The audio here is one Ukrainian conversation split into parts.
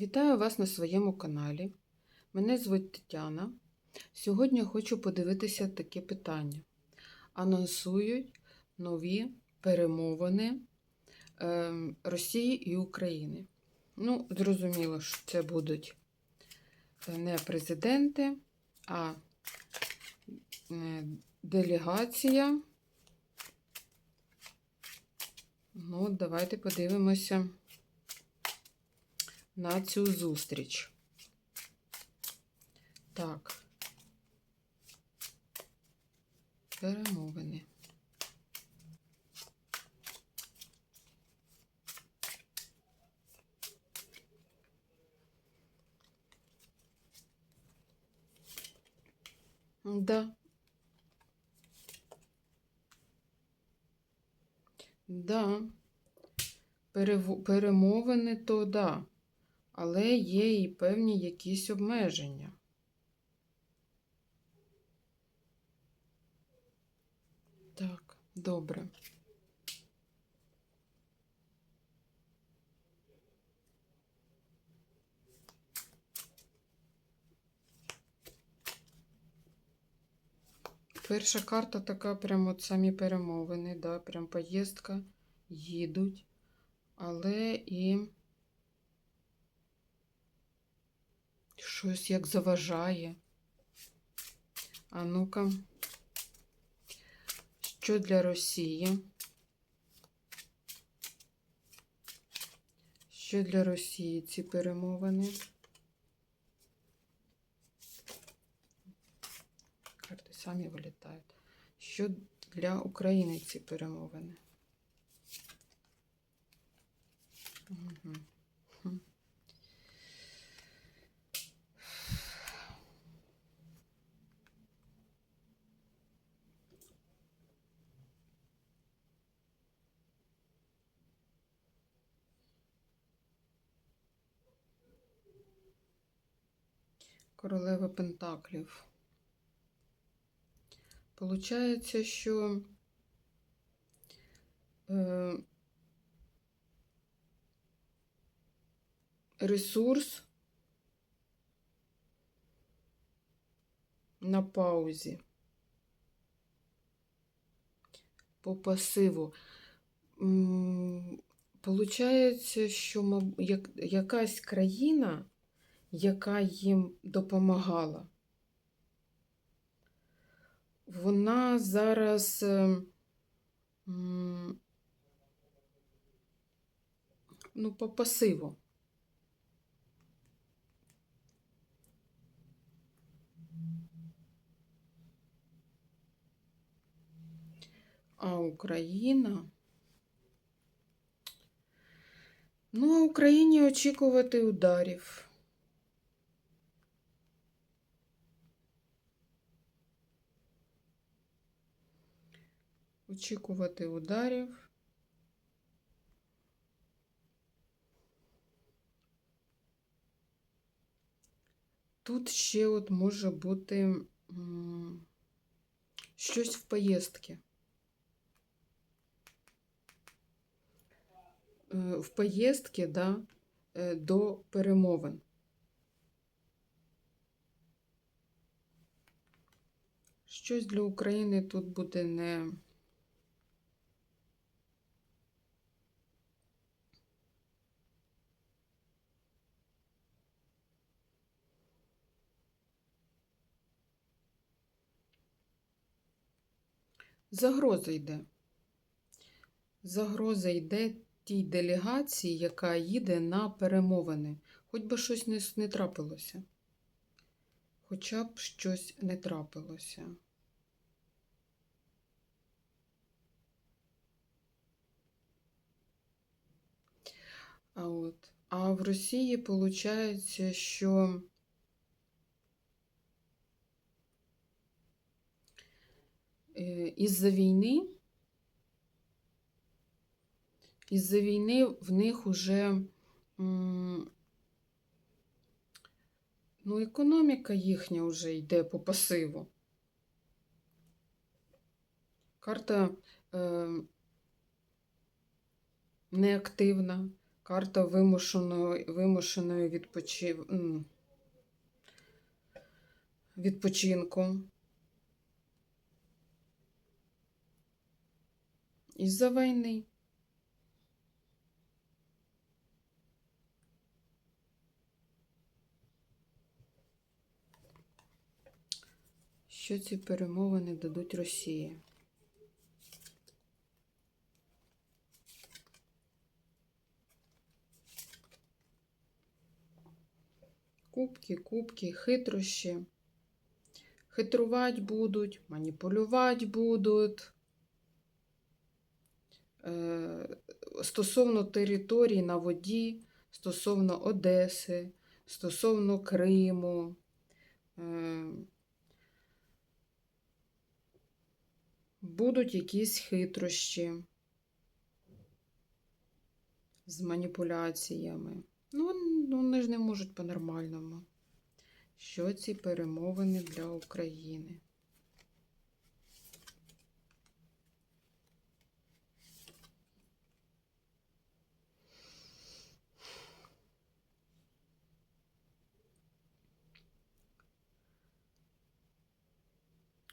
Вітаю вас на своєму каналі. Мене звуть Тетяна. Сьогодні хочу подивитися таке питання. Анонсують нові перемовини ем, Росії і України. Ну, зрозуміло, що це будуть не президенти, а е, делегація. Ну, давайте подивимося на цю зустріч. Так. Перемовини. Да. Да. Перемовини то да. Але є і певні якісь обмеження. Так, добре. Перша карта така, прям от самі перемовини, да, прям поїздка, їдуть, але і щось як заважає. А ну-ка, що для Росії? Що для Росії ці перемовини? Карти самі вилітають. Що для України ці перемовини? Угу. Королева Пентаклів. Получається, що е, ресурс на паузі. По пасиву. Получається, що якась країна, яка їм допомагала, вона зараз е, м, ну, по пасиву. А Україна. Ну, а Україні очікувати ударів. Очікувати ударів. Тут ще от може бути щось в поїздці. Е, В поїздці, да, е, до перемовин. Щось для України тут буде не. Загроза йде. Загроза йде тій делегації, яка їде на перемовини. Хоч би щось не, не трапилося. Хоча б щось не трапилося. А от. А в Росії виходить, що із-за війни, із-за війни в них уже ну, економіка їхня вже йде по пасиву. Карта е, неактивна, Карта вимушеної, вимушеної відпочив... відпочинку. Із-за війни. Що ці перемовини дадуть Росії? Кубки, кубки, хитрощі. Хитрувати будуть, маніпулювати будуть. Е, Стосовно територій на воді, стосовно Одеси, стосовно Криму. Е, Будуть якісь хитрощі з маніпуляціями. Ну, ну, вони ж не можуть по-нормальному. Що ці перемовини для України?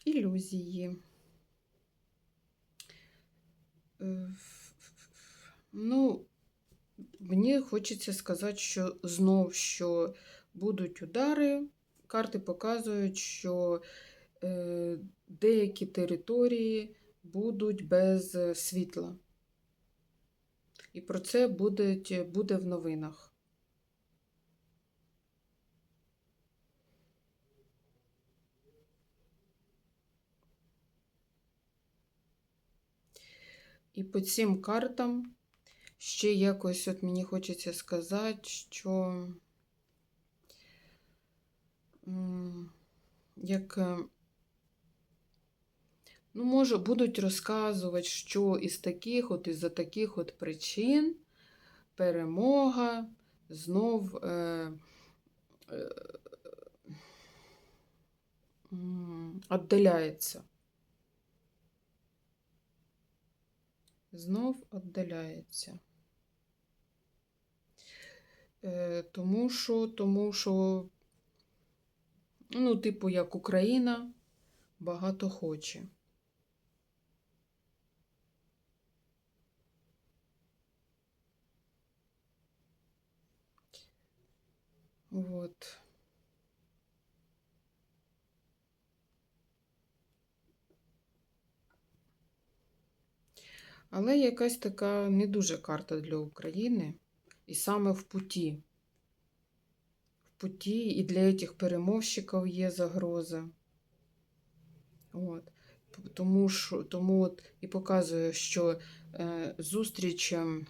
Ілюзії. Е, Ну, мені хочеться сказати, що знов, що будуть удари. Карти показують, що е, деякі території будуть без е, світла. І про це буде, буде в новинах. І по цим картам ще якось от мені хочеться сказати, що як, е, ну, може, будуть розказувати, що із таких от, із-за таких от причин перемога знов е, е, віддаляється. Знов віддаляється. Е, тому що, тому що, ну, типу, як Україна багато хоче. Вот. Але якась така не дуже карта для України. І саме в путі. В путі і для цих перемовщиків є загроза. От. Тому, що, тому от і показує, що е, зустріч, ем,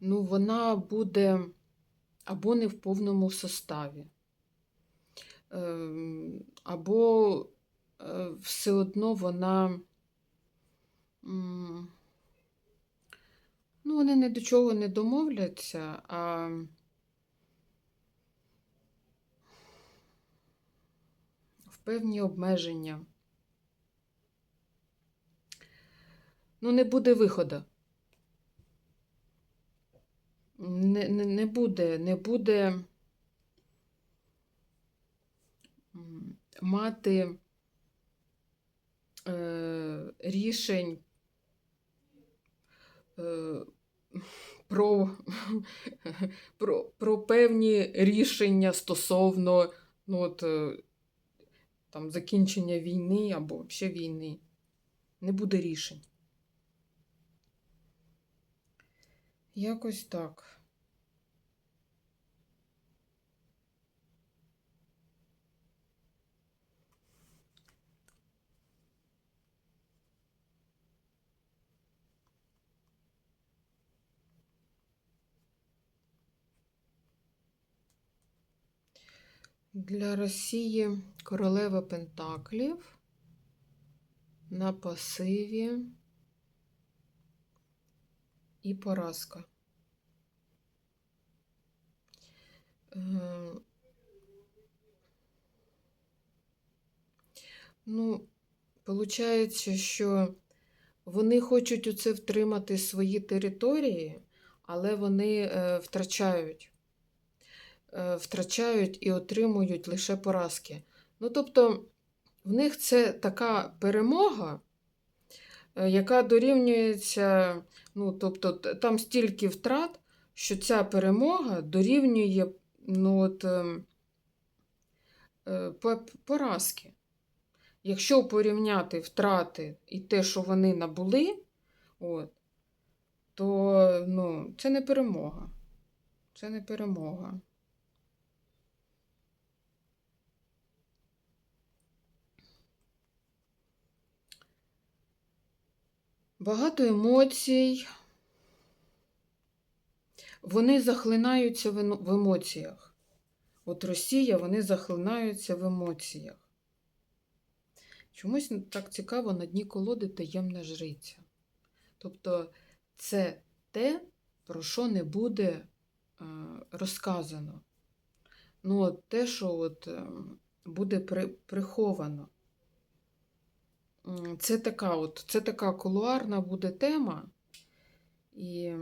ну, вона буде або не в повному составі, ем, або все одно вона. Ну, вони ні до чого не домовляться, а в певні обмеження. Ну, не буде виходу. Не, не, не буде, не буде мати е, рішень е, про, про, про певні рішення стосовно ну, от, е, там, закінчення війни або взагалі війни. Не буде рішень. Якось так. Для Росії королева Пентаклів на пасиві і поразка. Е, Ну, виходить, що вони хочуть оце втримати свої території, але вони е, втрачають. Е, втрачають і отримують лише поразки. Ну, тобто, в них це така перемога, е, яка дорівнюється, ну, тобто, там стільки втрат, що ця перемога дорівнює ну, от, ем, е, по- поразки. Якщо порівняти втрати і те, що вони набули, от, то ну, це не перемога. Це не перемога. Багато емоцій. Вони захлинаються в емоціях. От Росія, вони захлинаються в емоціях. Чомусь так цікаво на дні колоди таємна жриця. Тобто це те, про що не буде е, розказано. Ну, те, що от, е, буде приховано. Це така, от, це така кулуарна буде тема. І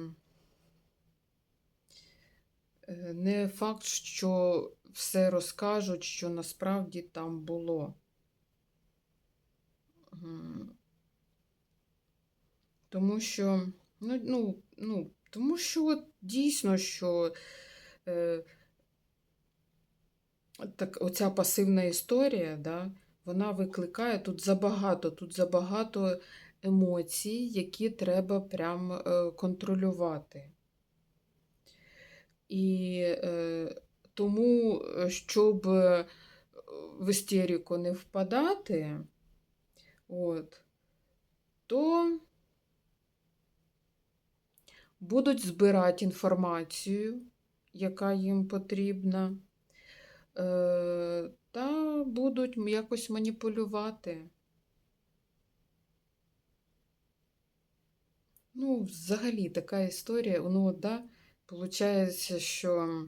е, не факт, що все розкажуть, що насправді там було. Тому що, ну, ну, ну, тому що от дійсно, що е, так, оця пасивна історія, да, вона викликає тут забагато, тут забагато емоцій, які треба прям е, контролювати. І е, тому, е, щоб в істерику не впадати, от, то будуть збирати інформацію, яка їм потрібна, та будуть якось маніпулювати. Ну, взагалі така історія, ну, да, получається, що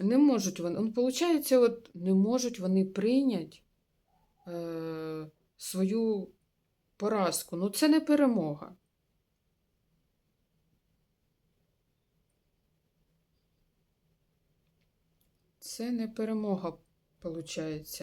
не можуть вони, ну, получається, от не можуть вони прийняти е, свою поразку. Ну, це не перемога. Це не перемога, виходить.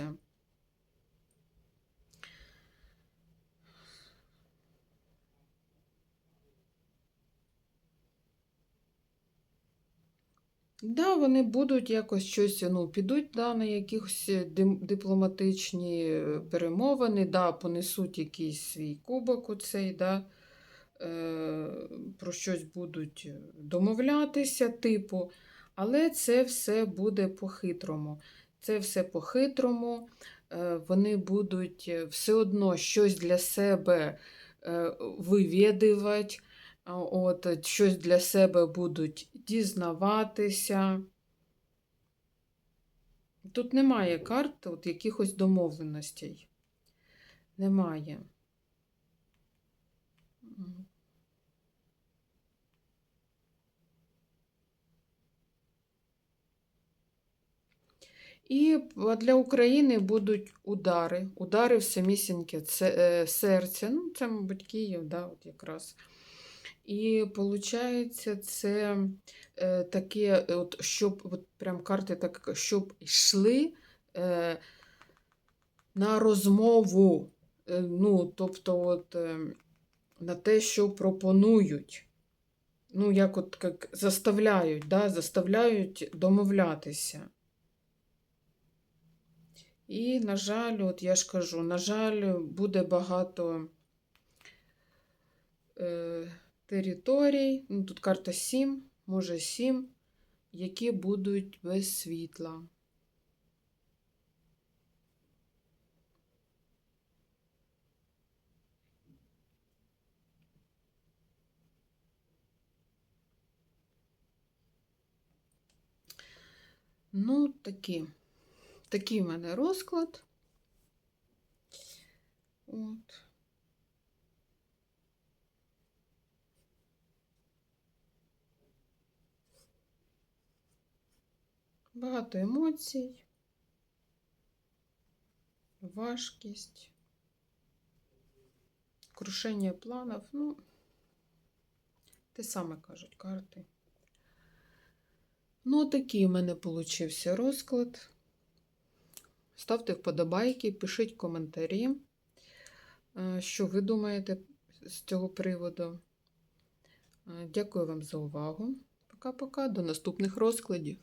Да, вони будуть якось щось, ну, підуть да, на якісь е, дипломатичні е, перемовини, да, понесуть якийсь свій кубок у цей, да, е, про щось будуть домовлятися, типу, але це все буде по-хитрому. Це все по-хитрому. Е, Вони будуть е, все одно щось для себе е, вивідувати, От, щось для себе будуть дізнаватися. Тут немає карт от, якихось домовленостей. Немає. І для України будуть удари, удари в самісіньке е, серця. Ну, це, мабуть, Київ, да, от якраз. І виходить, це е, таке, от, щоб от прям карти так, щоб йшли е, на розмову, е, ну, тобто, от, е, на те, що пропонують. Ну, як от як заставляють, да, заставляють домовлятися. І, на жаль, от я ж кажу, на жаль, буде багато е, територій, ну, тут карта 7, може 7, які будуть без світла. Ну, такі. Такий в мене розклад. От. Багато емоцій, важкість, крушення планів, ну, те саме кажуть карти. Ну, такий у мене получився розклад. Ставте вподобайки, пишіть коментарі, е, що ви думаєте з цього приводу. Е, Дякую вам за увагу. Пока-пока, до наступних розкладів.